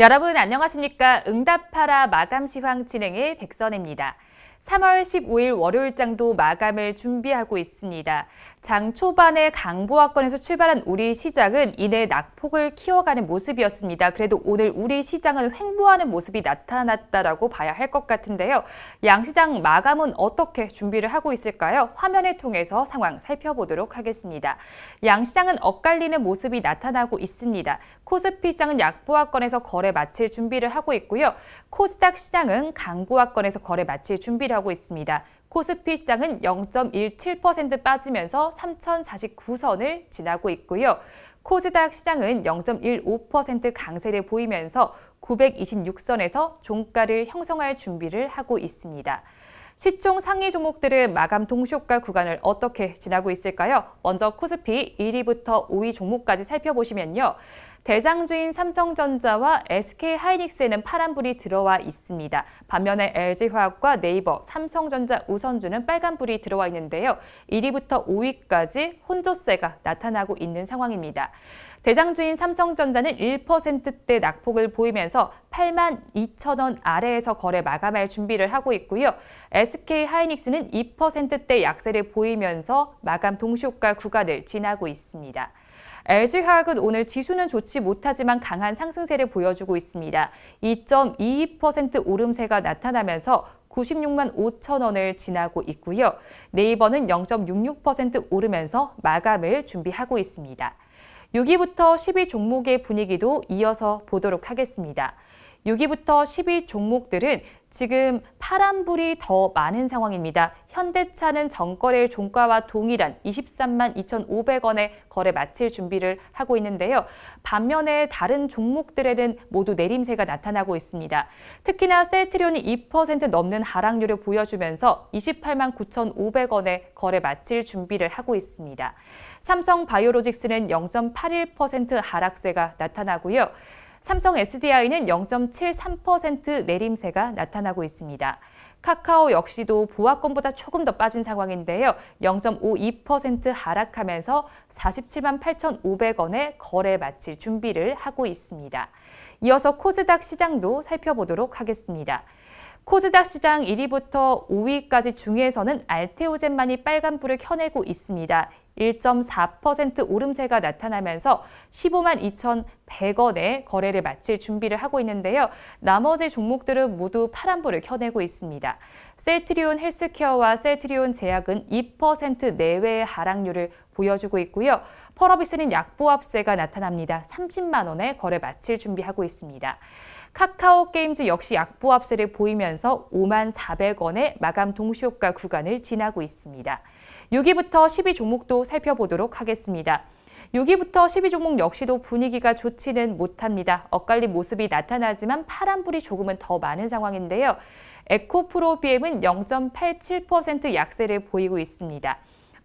여러분 안녕하십니까? 응답하라 마감 시황 진행의 백선입니다. 3월 15일 월요일장도 마감을 준비하고 있습니다. 장 초반에 강보합권에서 출발한 우리 시장은 이내 낙폭을 키워가는 모습이었습니다. 그래도 오늘 우리 시장은 횡보하는 모습이 나타났다라고 봐야 할 것 같은데요. 양 시장 마감은 어떻게 준비를 하고 있을까요? 화면을 통해서 상황 살펴보도록 하겠습니다. 양 시장은 엇갈리는 모습이 나타나고 있습니다. 코스피 시장은 약보합권에서 거래 마칠 준비를 하고 있고요. 코스닥 시장은 강보합권에서 거래 마칠 준비를 하고 있습니다. 코스피 시장은 0.17% 빠지면서 3,049선을 지나고 있고요. 코스닥 시장은 0.15% 강세를 보이면서 926선에서 종가를 형성할 준비를 하고 있습니다. 시총 상위 종목들은 마감 동시효과 구간을 어떻게 지나고 있을까요? 먼저 코스피 1위부터 5위 종목까지 살펴보시면요. 대장주인 삼성전자와 SK하이닉스에는 파란불이 들어와 있습니다. 반면에 LG화학과 네이버, 삼성전자, 우선주는 빨간불이 들어와 있는데요. 1위부터 5위까지 혼조세가 나타나고 있는 상황입니다. 대장주인 삼성전자는 1%대 낙폭을 보이면서 8만 2천 원 아래에서 거래 마감할 준비를 하고 있고요. SK 하이닉스는 2%대 약세를 보이면서 마감 동시효과 구간을 지나고 있습니다. LG화학은 오늘 지수는 좋지 못하지만 강한 상승세를 보여주고 있습니다. 2.22% 오름세가 나타나면서 96만 5천 원을 지나고 있고요. 네이버는 0.66% 오르면서 마감을 준비하고 있습니다. 6위부터 10위 종목의 분위기도 이어서 보도록 하겠습니다. 6위부터 10위 종목들은 지금 파란불이 더 많은 상황입니다. 현대차는 전거래 종가와 동일한 23만 2,500원에 거래 마칠 준비를 하고 있는데요. 반면에 다른 종목들에는 모두 내림세가 나타나고 있습니다. 특히나 셀트리온이 2% 넘는 하락률을 보여주면서 28만 9,500원에 거래 마칠 준비를 하고 있습니다. 삼성 바이오로직스는 0.81% 하락세가 나타나고요. 삼성 SDI는 0.73% 내림세가 나타나고 있습니다. 카카오 역시도 보합권보다 조금 더 빠진 상황인데요. 0.52% 하락하면서 47만 8,500원에 거래 마칠 준비를 하고 있습니다. 이어서 코스닥 시장도 살펴보도록 하겠습니다. 코스닥 시장 1위부터 5위까지 중에서는 알테오젠만이 빨간불을 켜내고 있습니다. 1.4% 오름세가 나타나면서 15만 2,100원에 거래를 마칠 준비를 하고 있는데요. 나머지 종목들은 모두 파란불을 켜내고 있습니다. 셀트리온 헬스케어와 셀트리온 제약은 2% 내외의 하락률을 보여주고 있고요. 펄어비스는 약보합세가 나타납니다. 30만 원에 거래 마칠 준비하고 있습니다. 카카오 게임즈 역시 약보합세를 보이면서 5만 400원의 마감 동시효과 구간을 지나고 있습니다. 6위부터 10위 종목도 살펴보도록 하겠습니다. 6위부터 10위 종목 역시도 분위기가 좋지는 못합니다. 엇갈린 모습이 나타나지만 파란불이 조금은 더 많은 상황인데요. 에코프로 BM은 0.87% 약세를 보이고 있습니다.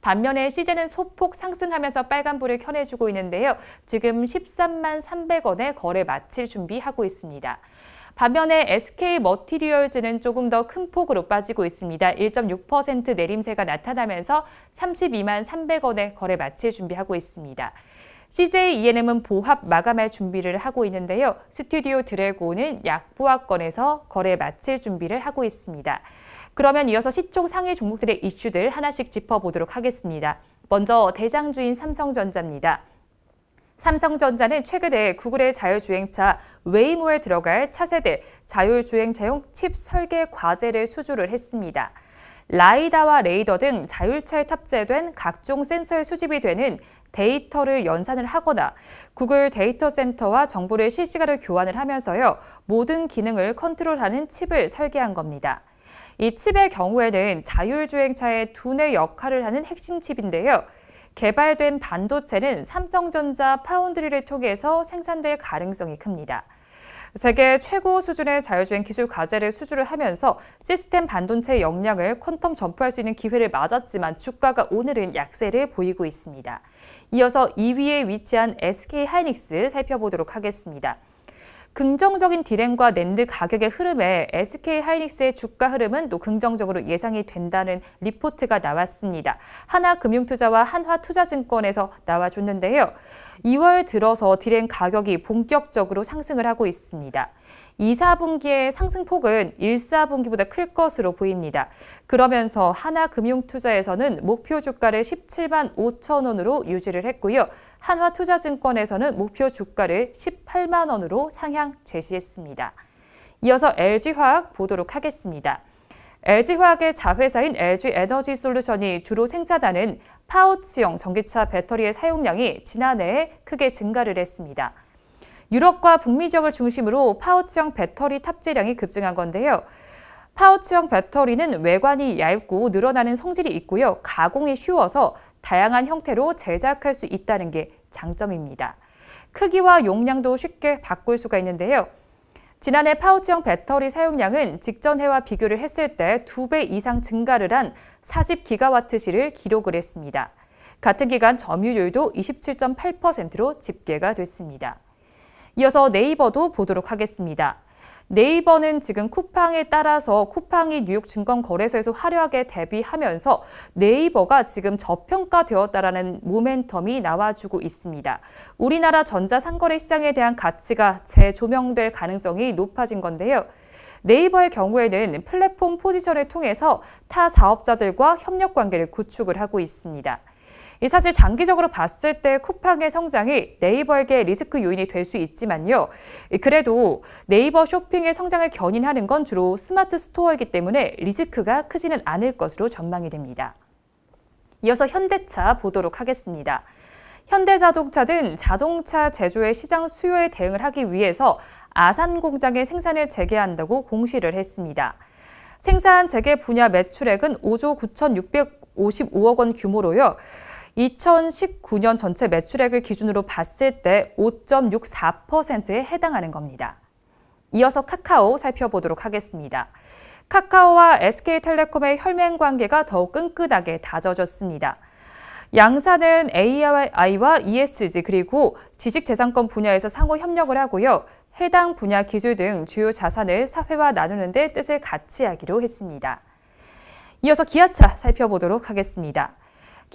반면에 시제는 소폭 상승하면서 빨간불을 켜내주고 있는데요. 지금 13만 300원에 거래 마칠 준비하고 있습니다. 반면에 SK 머티리얼즈는 조금 더 큰 폭으로 빠지고 있습니다. 1.6% 내림세가 나타나면서 32만 300원에 거래 마칠 준비하고 있습니다. CJ ENM은 보합 마감할 준비를 하고 있는데요. 스튜디오 드래곤은 약보합권에서 거래 마칠 준비를 하고 있습니다. 그러면 이어서 시총 상위 종목들의 이슈들 하나씩 짚어보도록 하겠습니다. 먼저 대장주인 삼성전자입니다. 삼성전자는 최근에 구글의 자율주행차 웨이모에 들어갈 차세대 자율주행차용 칩 설계 과제를 수주를 했습니다. 라이다와 레이더 등 자율차에 탑재된 각종 센서에 수집이 되는 데이터를 연산을 하거나 구글 데이터 센터와 정보를 실시간으로 교환을 하면서요. 모든 기능을 컨트롤하는 칩을 설계한 겁니다. 이 칩의 경우에는 자율주행차의 두뇌 역할을 하는 핵심 칩인데요. 개발된 반도체는 삼성전자 파운드리를 통해서 생산될 가능성이 큽니다. 세계 최고 수준의 자율주행 기술 과제를 수주를 하면서 시스템 반도체 역량을 퀀텀 점프할 수 있는 기회를 맞았지만 주가가 오늘은 약세를 보이고 있습니다. 이어서 2위에 위치한 SK 하이닉스 살펴보도록 하겠습니다. 긍정적인 디램과 낸드 가격의 흐름에 SK 하이닉스의 주가 흐름은 또 긍정적으로 예상이 된다는 리포트가 나왔습니다. 하나금융투자와 한화투자증권에서 나와줬는데요. 2월 들어서 디램 가격이 본격적으로 상승을 하고 있습니다. 2, 4분기의 상승폭은 1, 4분기보다 클 것으로 보입니다. 그러면서 하나금융투자에서는 목표 주가를 17만 5천 원으로 유지를 했고요. 한화투자증권에서는 목표 주가를 18만 원으로 상향 제시했습니다. 이어서 LG화학 보도록 하겠습니다. LG화학의 자회사인 LG에너지솔루션이 주로 생산하는 파우치형 전기차 배터리의 사용량이 지난해에 크게 증가를 했습니다. 유럽과 북미 지역을 중심으로 파우치형 배터리 탑재량이 급증한 건데요. 파우치형 배터리는 외관이 얇고 늘어나는 성질이 있고요. 가공이 쉬워서 다양한 형태로 제작할 수 있다는 게 장점입니다. 크기와 용량도 쉽게 바꿀 수가 있는데요. 지난해 파우치형 배터리 사용량은 직전 해와 비교를 했을 때 두 배 이상 증가를 한 40기가와트시를 기록을 했습니다. 같은 기간 점유율도 27.8%로 집계가 됐습니다. 이어서 네이버도 보도록 하겠습니다. 네이버는 지금 쿠팡에 따라서 쿠팡이 뉴욕 증권거래소에서 화려하게 대비하면서 네이버가 지금 저평가되었다라는 모멘텀이 나와주고 있습니다. 우리나라 전자상거래 시장에 대한 가치가 재조명될 가능성이 높아진 건데요. 네이버의 경우에는 플랫폼 포지션을 통해서 타 사업자들과 협력 관계를 구축을 하고 있습니다. 이 사실 장기적으로 봤을 때 쿠팡의 성장이 네이버에게 리스크 요인이 될 수 있지만요. 그래도 네이버 쇼핑의 성장을 견인하는 건 주로 스마트 스토어이기 때문에 리스크가 크지는 않을 것으로 전망이 됩니다. 이어서 현대차 보도록 하겠습니다. 현대자동차는 자동차 제조의 시장 수요에 대응을 하기 위해서 아산 공장의 생산을 재개한다고 공시를 했습니다. 생산 재개 분야 매출액은 5조 9,655억 원 규모로요. 2019년 전체 매출액을 기준으로 봤을 때 5.64%에 해당하는 겁니다. 이어서 카카오 살펴보도록 하겠습니다. 카카오와 SK텔레콤의 혈맹 관계가 더욱 끈끈하게 다져졌습니다. 양사는 AI와 ESG 그리고 지식재산권 분야에서 상호 협력을 하고요. 해당 분야 기술 등 주요 자산을 사회와 나누는 데 뜻을 같이 하기로 했습니다. 이어서 기아차 살펴보도록 하겠습니다.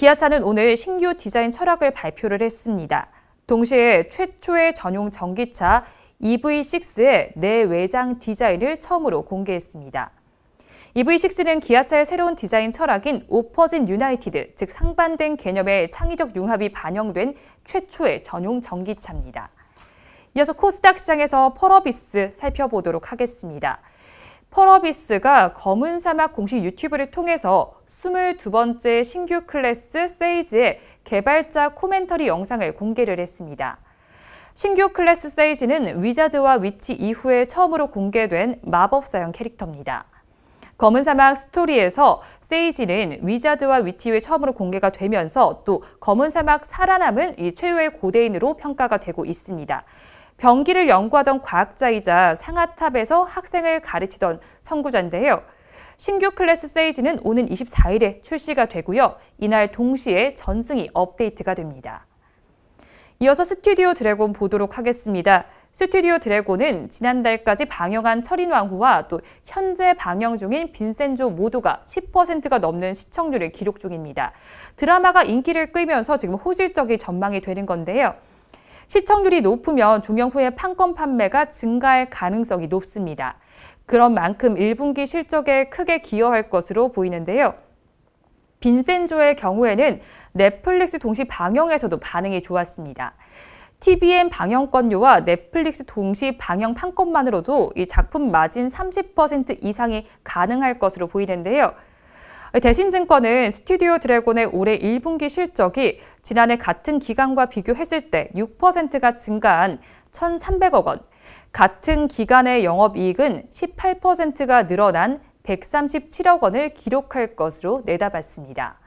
기아차는 오늘 신규 디자인 철학을 발표를 했습니다. 동시에 최초의 전용 전기차 EV6의 내외장 디자인을 처음으로 공개했습니다. EV6는 기아차의 새로운 디자인 철학인 오퍼진 유나이티드, 즉 상반된 개념의 창의적 융합이 반영된 최초의 전용 전기차입니다. 이어서 코스닥 시장에서 펄어비스 살펴보도록 하겠습니다. 펄어비스가 검은 사막 공식 유튜브를 통해서 22번째 신규 클래스 세이지의 개발자 코멘터리 영상을 공개를 했습니다. 신규 클래스 세이지는 위자드와 위치 이후에 처음으로 공개된 마법사형 캐릭터입니다. 검은 사막 스토리에서 세이지는 위자드와 위치 후에 처음으로 공개가 되면서 또 검은 사막 살아남은 이 최후의 고대인으로 평가가 되고 있습니다. 병기를 연구하던 과학자이자 상하탑에서 학생을 가르치던 선구자인데요. 신규 클래스 세이지는 오는 24일에 출시가 되고요. 이날 동시에 전승이 업데이트가 됩니다. 이어서 스튜디오 드래곤 보도록 하겠습니다. 스튜디오 드래곤은 지난달까지 방영한 철인왕후와 또 현재 방영 중인 빈센조 모두가 10%가 넘는 시청률을 기록 중입니다. 드라마가 인기를 끌면서 지금 호실적인 전망이 되는 건데요. 시청률이 높으면 종영 후에 판권 판매가 증가할 가능성이 높습니다. 그런 만큼 1분기 실적에 크게 기여할 것으로 보이는데요. 빈센조의 경우에는 넷플릭스 동시 방영에서도 반응이 좋았습니다. TVN 방영권료와 넷플릭스 동시 방영 판권만으로도 이 작품 마진 30% 이상이 가능할 것으로 보이는데요. 대신증권은 스튜디오 드래곤의 올해 1분기 실적이 지난해 같은 기간과 비교했을 때 6%가 증가한 1,300억 원, 같은 기간의 영업이익은 18%가 늘어난 137억 원을 기록할 것으로 내다봤습니다.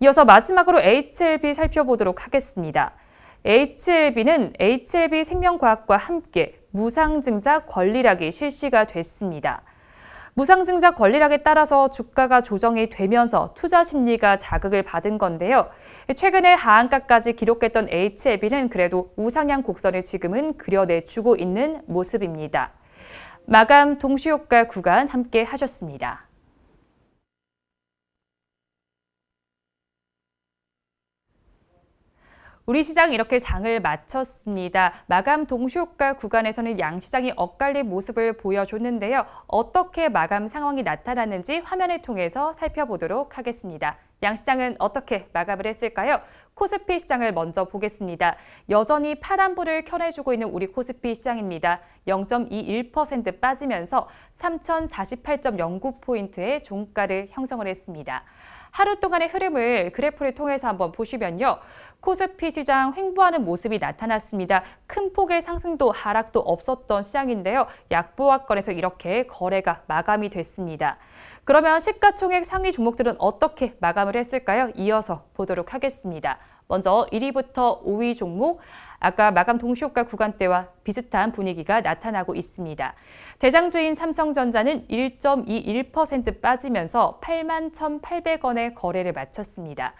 이어서 마지막으로 HLB 살펴보도록 하겠습니다. HLB는 HLB 생명과학과 함께 무상증자 권리락이 실시가 됐습니다. 무상증자 권리락에 따라서 주가가 조정이 되면서 투자 심리가 자극을 받은 건데요. 최근에 하한가까지 기록했던 HLB는 그래도 우상향 곡선을 지금은 그려내주고 있는 모습입니다. 마감 동시효과 구간 함께 하셨습니다. 우리 시장 이렇게 장을 마쳤습니다. 마감 동시효과 구간에서는 양시장이 엇갈린 모습을 보여줬는데요. 어떻게 마감 상황이 나타났는지 화면을 통해서 살펴보도록 하겠습니다. 양시장은 어떻게 마감을 했을까요? 코스피 시장을 먼저 보겠습니다. 여전히 파란불을 켜내주고 있는 우리 코스피 시장입니다. 0.21% 빠지면서 3,048.09포인트의 종가를 형성을 했습니다. 하루 동안의 흐름을 그래프를 통해서 한번 보시면요. 코스피 시장 횡보하는 모습이 나타났습니다. 큰 폭의 상승도 하락도 없었던 시장인데요. 약보합권에서 이렇게 거래가 마감이 됐습니다. 그러면 시가총액 상위 종목들은 어떻게 마감을 했을까요? 이어서 보도록 하겠습니다. 먼저 1위부터 5위 종목 아까 마감 동시효과 구간대와 비슷한 분위기가 나타나고 있습니다. 대장주인 삼성전자는 1.21% 빠지면서 8만 1,800원의 거래를 마쳤습니다.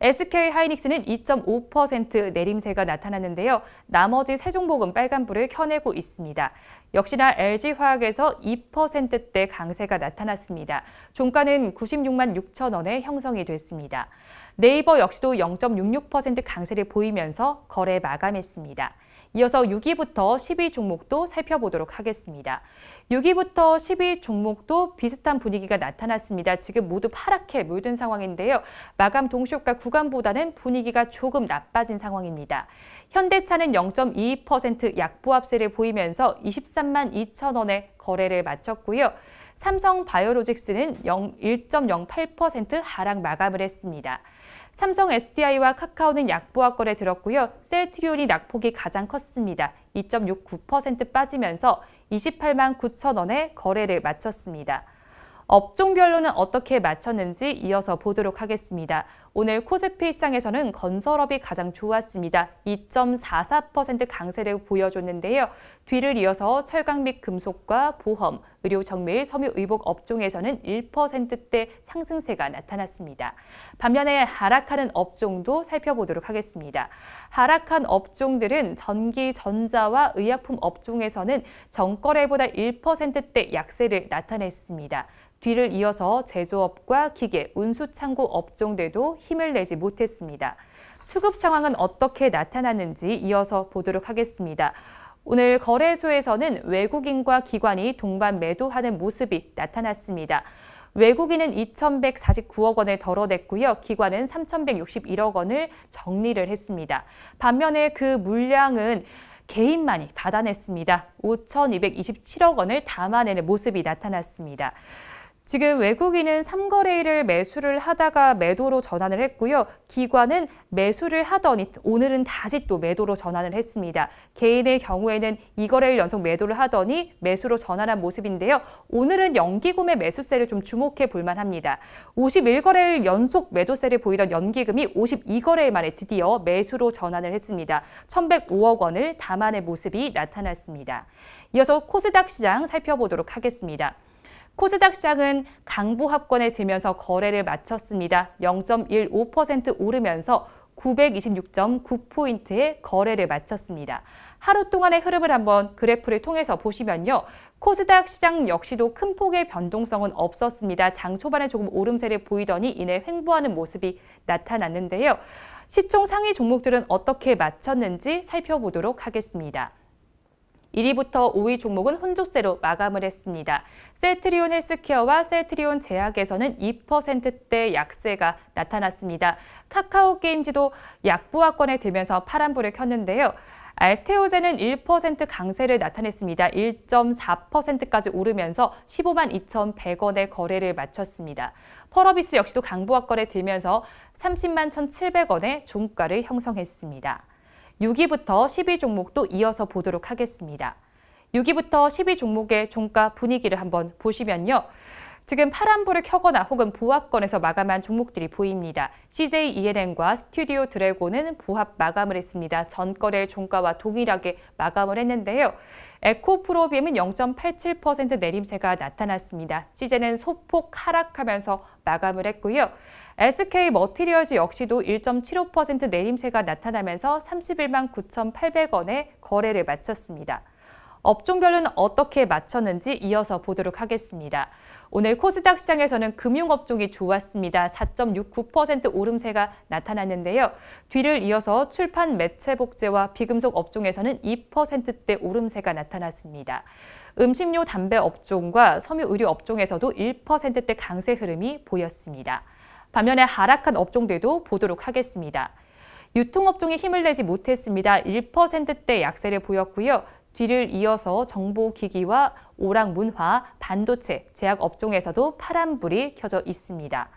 SK 하이닉스는 2.5% 내림세가 나타났는데요. 나머지 세 종목은 빨간불을 켜내고 있습니다. 역시나 LG화학에서 2%대 강세가 나타났습니다. 종가는 96만 6천 원에 형성이 됐습니다. 네이버 역시도 0.66% 강세를 보이면서 거래 마감했습니다. 이어서 6위부터 10위 종목도 살펴보도록 하겠습니다. 6위부터 10위 종목도 비슷한 분위기가 나타났습니다. 지금 모두 파랗게 물든 상황인데요. 마감 동시효과 구간보다는 분위기가 조금 나빠진 상황입니다. 현대차는 0.22% 약보합세를 보이면서 23만 2천 원의 거래를 마쳤고요. 삼성 바이오로직스는 1.08% 하락 마감을 했습니다. 삼성 SDI와 카카오는 약보합 거래 들었고요. 셀트리온이 낙폭이 가장 컸습니다. 2.69% 빠지면서 28만 9천 원에 거래를 마쳤습니다. 업종별로는 어떻게 마쳤는지 이어서 보도록 하겠습니다. 오늘 코스피 시장에서는 건설업이 가장 좋았습니다. 2.44% 강세를 보여줬는데요. 뒤를 이어서 철강 및 금속과 보험, 의료 정밀, 섬유 의복 업종에서는 1%대 상승세가 나타났습니다. 반면에 하락하는 업종도 살펴보도록 하겠습니다. 하락한 업종들은 전기, 전자와 의약품 업종에서는 전거래보다 1%대 약세를 나타냈습니다. 뒤를 이어서 제조업과 기계, 운수 창고 업종들도 힘을 내지 못했습니다. 수급 상황은 어떻게 나타났는지 이어서 보도록 하겠습니다. 오늘 거래소에서는 외국인과 기관이 동반 매도하는 모습이 나타났습니다. 외국인은 2,149억 원을 덜어냈고요. 기관은 3,161억 원을 정리를 했습니다. 반면에 그 물량은 개인만이 받아냈습니다. 5,227억 원을 담아내는 모습이 나타났습니다. 지금 외국인은 3거래일을 매수를 하다가 매도로 전환을 했고요. 기관은 매수를 하더니 오늘은 다시 또 매도로 전환을 했습니다. 개인의 경우에는 2거래일 연속 매도를 하더니 매수로 전환한 모습인데요. 오늘은 연기금의 매수세를 좀 주목해 볼 만 합니다. 51거래일 연속 매도세를 보이던 연기금이 52거래일 만에 드디어 매수로 전환을 했습니다. 1,105억 원을 담아낸 모습이 나타났습니다. 이어서 코스닥 시장 살펴보도록 하겠습니다. 코스닥 시장은 강보합권에 들면서 거래를 마쳤습니다. 0.15% 오르면서 926.9포인트의 거래를 마쳤습니다. 하루 동안의 흐름을 한번 그래프를 통해서 보시면요. 코스닥 시장 역시도 큰 폭의 변동성은 없었습니다. 장 초반에 조금 오름세를 보이더니 이내 횡보하는 모습이 나타났는데요. 시총 상위 종목들은 어떻게 마쳤는지 살펴보도록 하겠습니다. 1위부터 5위 종목은 혼조세로 마감을 했습니다. 셀트리온 헬스케어와 셀트리온 제약에서는 2%대 약세가 나타났습니다. 카카오 게임즈도 약보합권에 들면서 파란불을 켰는데요. 알테오제는 1% 강세를 나타냈습니다. 1.4%까지 오르면서 15만 2,100원의 거래를 마쳤습니다. 펄어비스 역시도 강보합권에 들면서 30만 1,700원의 종가를 형성했습니다. 6위부터 10위 종목도 이어서 보도록 하겠습니다. 6위부터 10위 종목의 종가 분위기를 한번 보시면요. 지금 파란불을 켜거나 혹은 보합권에서 마감한 종목들이 보입니다. CJ ENM과 스튜디오 드래곤은 보합 마감을 했습니다. 전 거래 종가와 동일하게 마감을 했는데요. 에코프로비엠은 0.87% 내림세가 나타났습니다. CJ는 소폭 하락하면서 마감을 했고요. SK 머티리얼즈 역시도 1.75% 내림세가 나타나면서 31만 9,800원에 거래를 마쳤습니다. 업종별로는 어떻게 맞췄는지 이어서 보도록 하겠습니다. 오늘 코스닥 시장에서는 금융업종이 좋았습니다. 4.69% 오름세가 나타났는데요. 뒤를 이어서 출판 매체 복제와 비금속 업종에서는 2%대 오름세가 나타났습니다. 음식료 담배 업종과 섬유 의류 업종에서도 1%대 강세 흐름이 보였습니다. 반면에 하락한 업종들도 보도록 하겠습니다. 유통업종이 힘을 내지 못했습니다. 1%대 약세를 보였고요. 뒤를 이어서 정보기기와 오락문화, 반도체, 제약 업종에서도 파란불이 켜져 있습니다.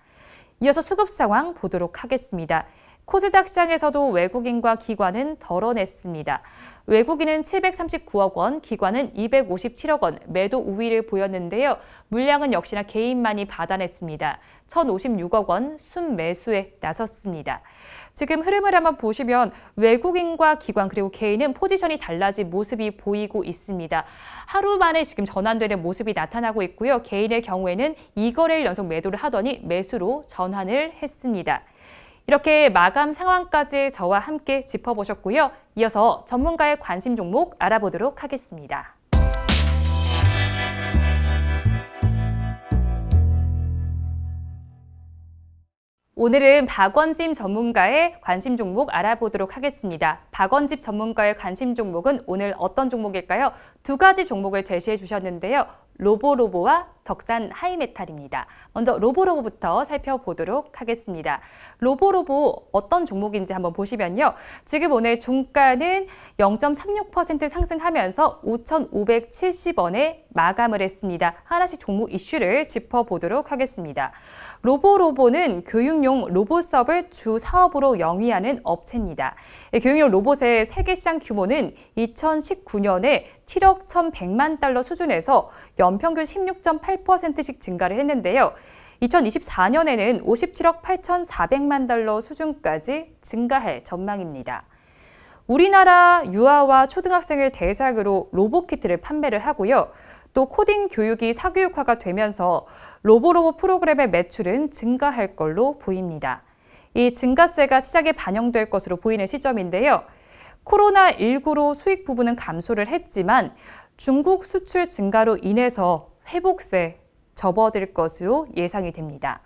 이어서 수급 상황 보도록 하겠습니다. 코스닥 시장에서도 외국인과 기관은 덜어냈습니다. 외국인은 739억 원, 기관은 257억 원 매도 우위를 보였는데요. 물량은 역시나 개인만이 받아냈습니다. 1,056억 원 순매수에 나섰습니다. 지금 흐름을 한번 보시면 외국인과 기관 그리고 개인은 포지션이 달라진 모습이 보이고 있습니다. 하루 만에 지금 전환되는 모습이 나타나고 있고요. 개인의 경우에는 2거래일 연속 매도를 하더니 매수로 전환을 했습니다. 이렇게 마감 상황까지 저와 함께 짚어보셨고요. 이어서 전문가의 관심 종목 알아보도록 하겠습니다. 오늘은 박원짐 전문가의 관심 종목 알아보도록 하겠습니다. 박원집 전문가의 관심 종목은 오늘 어떤 종목일까요? 두 가지 종목을 제시해 주셨는데요. 로보로보와 덕산 하이메탈입니다. 먼저 로보로보부터 살펴보도록 하겠습니다. 로보로보 어떤 종목인지 한번 보시면요. 지금 오늘 종가는 0.36% 상승하면서 5,570원에 마감을 했습니다. 하나씩 종목 이슈를 짚어보도록 하겠습니다. 로보로보는 교육용 로봇섭을 주 사업으로 영위하는 업체입니다. 교육용 로봇의 세계 시장 규모는 2019년에 7억 1,100만 달러 수준에서 연평균 16.8%씩 증가를 했는데요. 2024년에는 57억 8,400만 달러 수준까지 증가할 전망입니다. 우리나라 유아와 초등학생을 대상으로 로봇 키트를 판매를 하고요. 또 코딩 교육이 사교육화가 되면서 로보로봇 프로그램의 매출은 증가할 걸로 보입니다. 이 증가세가 시장에 반영될 것으로 보이는 시점인데요. 코로나19로 수익 부분은 감소를 했지만 중국 수출 증가로 인해서 회복세 접어들 것으로 예상이 됩니다.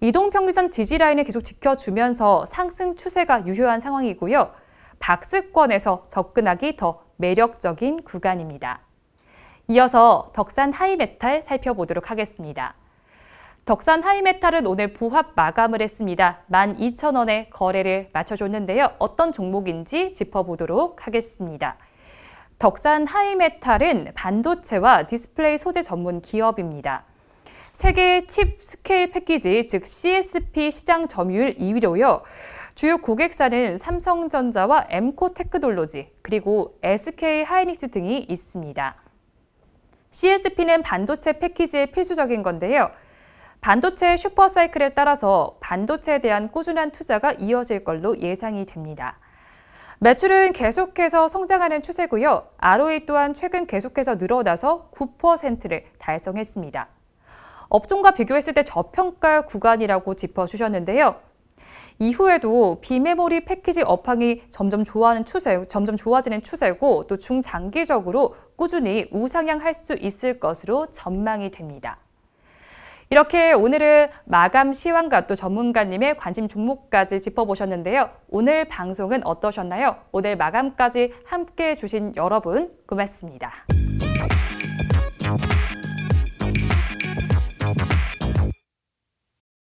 이동평균선 지지라인을 계속 지켜주면서 상승 추세가 유효한 상황이고요. 박스권에서 접근하기 더 매력적인 구간입니다. 이어서 덕산 하이메탈 살펴보도록 하겠습니다. 덕산 하이메탈은 오늘 보합 마감을 했습니다. 12,000원에 거래를 마쳐줬는데요. 어떤 종목인지 짚어보도록 하겠습니다. 덕산 하이메탈은 반도체와 디스플레이 소재 전문 기업입니다. 세계 칩 스케일 패키지, 즉 CSP 시장 점유율 2위로요. 주요 고객사는 삼성전자와 엠코 테크놀로지, 그리고 SK 하이닉스 등이 있습니다. CSP는 반도체 패키지의 필수적인 건데요. 반도체 슈퍼사이클에 따라서 반도체에 대한 꾸준한 투자가 이어질 걸로 예상이 됩니다. 매출은 계속해서 성장하는 추세고요. ROE 또한 최근 계속해서 늘어나서 9%를 달성했습니다. 업종과 비교했을 때 저평가 구간이라고 짚어주셨는데요. 이후에도 비메모리 패키지 업황이 점점 좋아하는 추세, 점점 좋아지는 추세고 또 중장기적으로 꾸준히 우상향할 수 있을 것으로 전망이 됩니다. 이렇게 오늘은 마감 시황과 또 전문가님의 관심 종목까지 짚어보셨는데요. 오늘 방송은 어떠셨나요? 오늘 마감까지 함께 해주신 여러분 고맙습니다.